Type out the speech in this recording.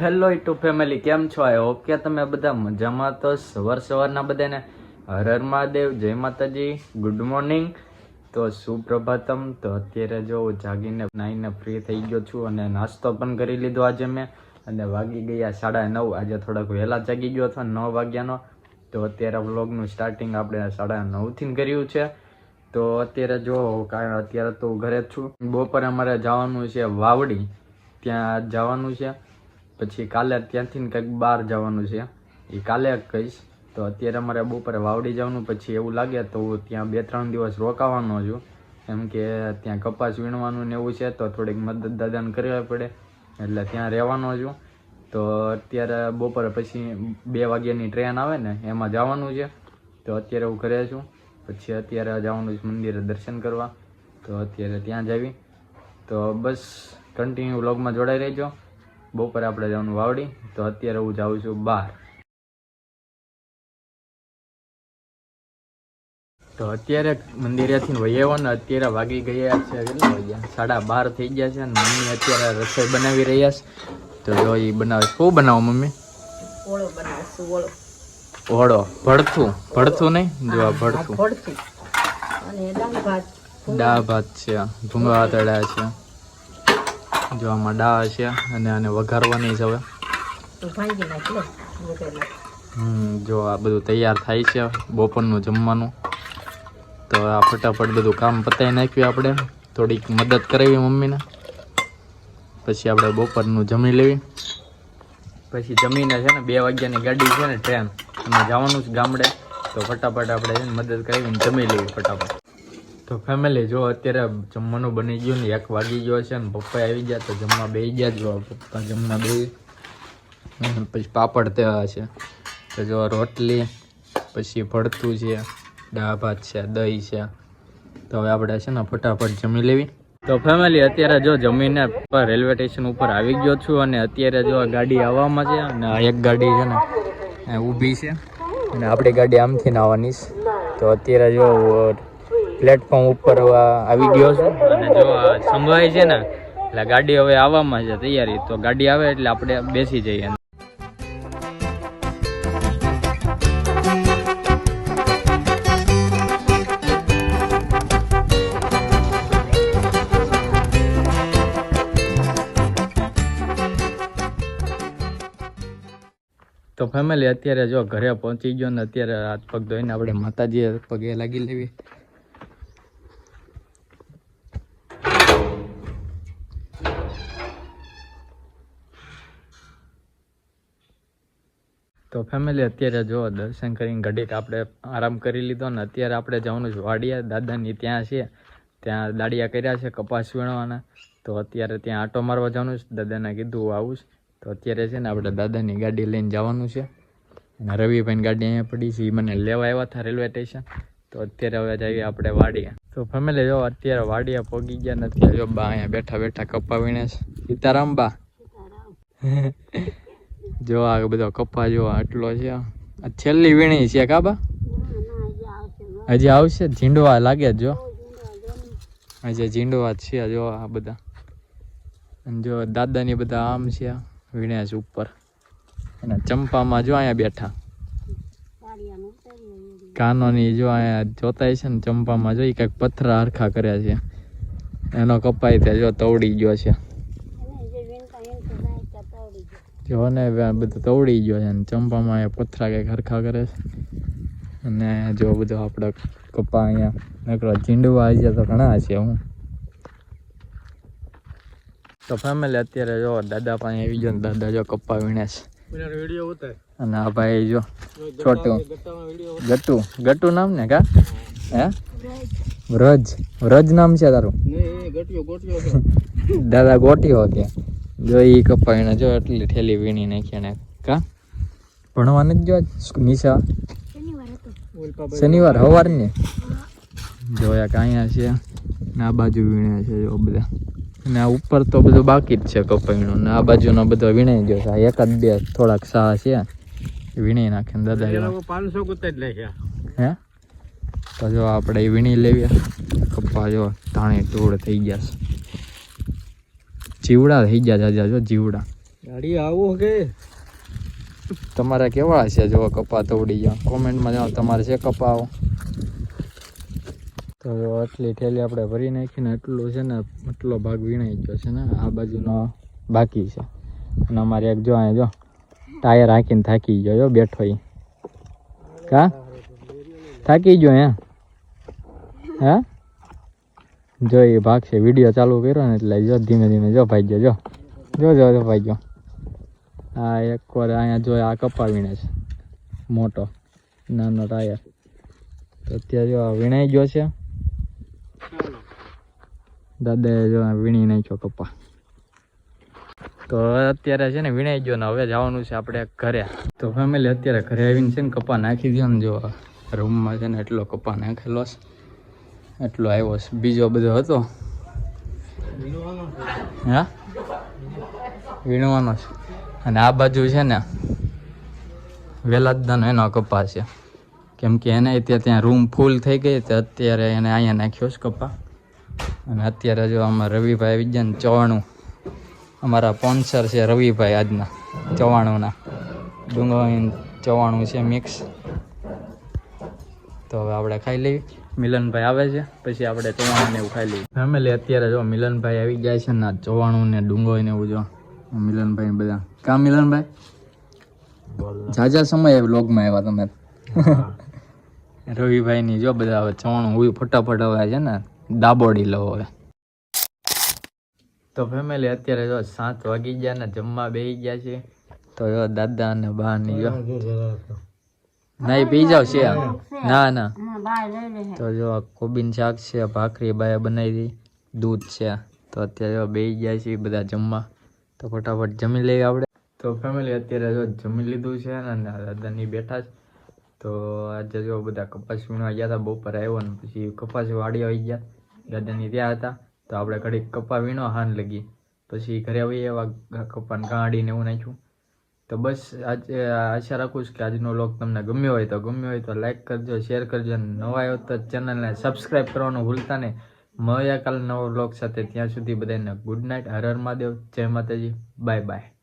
Hello two family કેમ છો? I hope કે તમે બધા મજામાં તો સવાર સવારના બધાને હર હર મહાદેવ, જય માતાજી ગુડ મોર્નિંગ તો સુપ્રભાતમ, તો અત્યારે જો જાગીને નાહીને ફ્રી થઈ ગયો છું અને નાસ્તો પણ કરી લીધો આજે મેં. અને વાગી ગયા સાડા નવ, આજે થોડાક વહેલા જાગી ગયો હતો, નવ વાગ્યાનો. તો અત્યારે વ્લોગનું સ્ટાર્ટિંગ આપણે સાડા નવથી કર્યું છે. તો અત્યારે જો કારણ અત્યારે તો ઘરે જ છું. બપોરે અમારે જવાનું છે વાવડી. ત્યાં જવાનું છે. પછી કાલે ત્યાંથી કંઈક બહાર જવાનું છે. એ કાલે કહીશ. તો અત્યારે અમારે બપોરે વાવડી જવાનું, પછી એવું લાગે તો હું ત્યાં બે ત્રણ દિવસ રોકાવાનો છું. એમ કે ત્યાં કપાસ વીણવાનું ને એવું છે તો થોડીક મદદ દાદાને કરવી પડે. એટલે ત્યાં રહેવાનો છું. તો અત્યારે બપોરે પછી બે વાગ્યાની ટ્રેન આવે ને, એમાં જવાનું છે. તો અત્યારે હું ઘરે છું. પછી અત્યારે જવાનું છે મંદિરે દર્શન કરવા. તો અત્યારે ત્યાં જાવી તો બસ કન્ટિન્યુ વ્લોગમાં જોડાઈ રહેજો. બપોરે આપણે જવાનું વાવડી તો અત્યારે હું જાઉં છું બહાર. તો અત્યારે મંદિરેથી વહી ને અત્યારે વાગી ગયા છે કેટલા વાગ્યા? સાડા બાર થઈ ગયા છે અને મમ્મી અત્યારે રસોઈ બનાવી રહ્યા છે. તો જો એ બનાવે. શું બનાવો મમ્મી? ઓળો બનાવશું ઓળો. ઓળો. ભડથું. ભડથું નહીં? જો આ ભડથું. ભડથું. અને દાળ ભાત. દાળ ભાત છે. ભૂંગળા તળ્યા છે. જો આમાં ડાળ છે અને આને વઘારવાની છે હવે. હમ જો આ બધું તૈયાર થાય છે બપોરનું જમવાનું. તો આ ફટાફટ બધું કામ પતાવી નાખ્યું આપણે. થોડીક મદદ કરાવી મમ્મીને. પછી આપણે બપોરનું જમી લેવી. પછી જમીને છે ને બે વાગ્યાની ગાડી છે ને ટ્રેન. એમાં જવાનું છે ગામડે. તો ફટાફટ આપણે મદદ કરાવીને જમી લેવી ફટાફટ. તો ફેમિલી જો અત્યારે જમવાનું બની ગયું ને, એક વાગી ગયો છે ને પપ્પા આવી ગયા તો જમવા બે ગયા જો. પપ્પા જમવા બે પછી પાપડ તેવા છે. તો જો રોટલી, પછી ભડતું છે, દાળ ભાત છે, દહીં છે. તો હવે આપણે છે ને ફટાફટ જમી લેવી. તો ફેમિલી અત્યારે જો જમીને રેલવે સ્ટેશન ઉપર આવી ગયો છું અને અત્યારે જો ગાડી આવવામાં છે અને એક ગાડી છે ને ઊભી છે. અને આપણી ગાડી આમથી આવવાની તો અત્યારે જો પ્લેટફોર્મ ઉપર આવી ગયો છું. અને જો સંભળાય છે ને, એટલે ગાડી હવે આવવામાં છે તૈયારી. તો ગાડી આવે એટલે આપણે બેસી જઈએ. તો ફેમિલી અત્યારે જો ઘરે પહોંચી ગયો ને, અત્યારે હાથ પગ ધોઈને આપણે માતાજી પગે લાગી લેવી. તો ફેમિલી અત્યારે જો દર્શન કરીને ઘડીક આપણે આરામ કરી લીધો ને અત્યારે આપણે જવાનું છે વાડિયા. દાદાની ત્યાં છે, ત્યાં દાડિયા કર્યા છે, કપાસ વીણવાના. તો અત્યારે ત્યાં આટો મારવા જવાનું છે. દાદાને કીધું આવું છું. તો અત્યારે છે ને આપણે દાદાની ગાડી લઈને જવાનું છે. અને રવિભાઈની ગાડી અહીંયા પડી છે. એ મને લેવા આવ્યા હતા રેલવે સ્ટેશન. તો અત્યારે હવે જઈએ આપણે વાડિયા. તો ફેમિલી જો અત્યારે વાડિયા પોગી ગયા નથી જો બા અહીંયા બેઠા બેઠા કપા વીણે છે. સીતારામ બા. જો આ બધો કપા જો આટલો છે. આ છેલ્લી વીણી છે કાબા હજી આવશે? ઝીંડવા લાગે જો હજી ઝીંડવા છે જો આ બધા. અને જો દાદાની બધા આમ છે વીણ્યા છે ઉપર. અને ચંપામાં જો અહીંયા બેઠા. કાનોની જો અહીંયા જોતાય છે ને ચંપામાં જો એ કંઈક પથરા હરખા કર્યા છે. એનો કપાઈ ત્યાં જો તવડી ગયો છે. જો ને આ બધું તવડી ગયો છે અને ચંપામાં એ પથરા કંઈક હરખા કરે છે. અને જો બધો આપણે કપા અહીંયા નકરો ચીંડવા આવી જાય તો ઘણા છે હું. તો ફેમિલી અત્યારે જો દાદા પાસે આવી ગયો ને દાદા જો કપ્પા વીણે છે. અને આ ભાઈ જો છોટું. ગટુ ગટુ નામ ને કા? હે? વ્રજ. વ્રજ નામ છે તારું? દાદા ગોટીઓ કે. જો એ કપાઈને જો એટલી ઠેલી વીણી નાખી ને કા? ભણવા નથી જો નિશા શનિવાર સવાર ને જોયા કે અહીંયા છે. ને આ બાજુ વીણ્યા છે જો બધા. ને આ ઉપર તો બધું બાકી જ છે કપાઈનું. ને આ બાજુનો બધો વીણાઈ ગયો છે. એકાદ બે થોડાક સાહ છે. વીણી નાખે ને દાદા. પાંચસો કુત્તેર લેખ્યા હે? તો જો આપણે વીણી લેવી. કપ્પા જો ધાણી ધૂળ થઈ ગયા છે. જીવડા થઈ ગયા જાજા જો જીવડા. ગાડી આવો કે? તમારા કેવા છે જો કપા તોડી ગયા. કોમેન્ટમાં જાઓ તમારે છે કપા આવો? તો આટલી થેલી આપણે ભરી નાખીને એટલું છે ને એટલો ભાગ વીણાઈ ગયો છે ને આ બાજુનો બાકી છે. અને અમારે એક જો અહીંયા જો ટાયર હાંકીને થાકી ગયો જો બેઠો એ કા? થાકી ગયો હે હે? જો એ ભાગ છે વીડિયો ચાલુ કર્યો ને એટલે જો ધીમે ધીમે જો ભાઈ ગયો જો જો જો ભાઈ ગયો આ એક વાર અહીંયા જો આ કપા વીણે છે, મોટો, નાનો ટાયર તો અત્યારે જો આ વીણાઈ ગયો છે. દાદાએ જો વીણી નાખ્યો કપા. તો અત્યારે છે ને વીણાઈ ગયો ને હવે જવાનું છે આપણે ઘરે. તો ફેમિલી અત્યારે ઘરે આવીને છે ને કપા નાખી દો ને જો રૂમમાં છે ને એટલો કપા નાખેલો છે. એટલો આવ્યો છે. બીજો બધો હતો? હા? વીણવાનો છે. અને આ બાજુ છે ને વેલાદાનો એનો કપા છે. કેમ કે એને ત્યાં ત્યાં રૂમ ફૂલ થઈ ગઈ તો અત્યારે એને અહીંયા નાખ્યો છે કપા અને અત્યારે જો આમાં રવિભાઈ આવી ચવાણું. અમારા સ્પોન્સર છે રવિભાઈ આજના, ચવાણુંના. ડુંગળી ચવાણું છે મિક્સ તો હવે આપણે ખાઈ લઈએ મિલનભાઈ આવે છે પછી આપણે ચોવાણું ને એવું ખાઈ લઈએ. ફેમિલી અત્યારે જો મિલનભાઈ આવી જાય છે ને ચોવાણું ને ડુંગો ને એવું જો મિલનભાઈ બધા. કામ મિલનભાઈ? જાજા સમય વ્લોગમાં આવ્યા તમે. રવિભાઈ ની જો બધા હવે ચવાણું હોય ફટાફટ હવે છે ને દાબોડી લો હવે. તો ફેમિલી અત્યારે જો સાત વાગી ગયા ને જમવા બેસી ગયા છે. તો જો દાદા અને બા ની જો. ના પી જાવ છે ના ના. તો જો કોબીન શાક છે ભાખરી બાએ બનાવી દૂધ છે. તો અત્યારે જો બેસી ગયા છે બધા જમવા. તો ફટાફટ જમી લઈએ આપણે. તો ફેમિલી અત્યારે જો જમી લીધું છે અને દાદાની બેઠા છે. તો આજે જો બધા કપાસ વીણવા ગયા હતા બપોર આવ્યો ને પછી કપાસ વાડી આવી ગયા. દાદાની ત્યાં હતા. તો આપણે ઘડીક કપા વીણો હાન લગી. પછી ઘરે આવી એવા કપાને ગાડીને એવું નાખ્યું. તો બસ આજે આશા રાખું છું કે આજનો વ્લોગ તમને ગમ્યો હોય તો ગમ્યો હોય તો લાઇક કરજો શેર કરજો અને નવા આવ્યો તો ચેનલને સબસ્ક્રાઈબ કરવાનું ભૂલતા નહીં. મળ્યા કાલે નવો વ્લોગ સાથે ત્યાં સુધી બધાને ગુડ નાઇટ હર હર મહાદેવ, જય માતાજી બાય બાય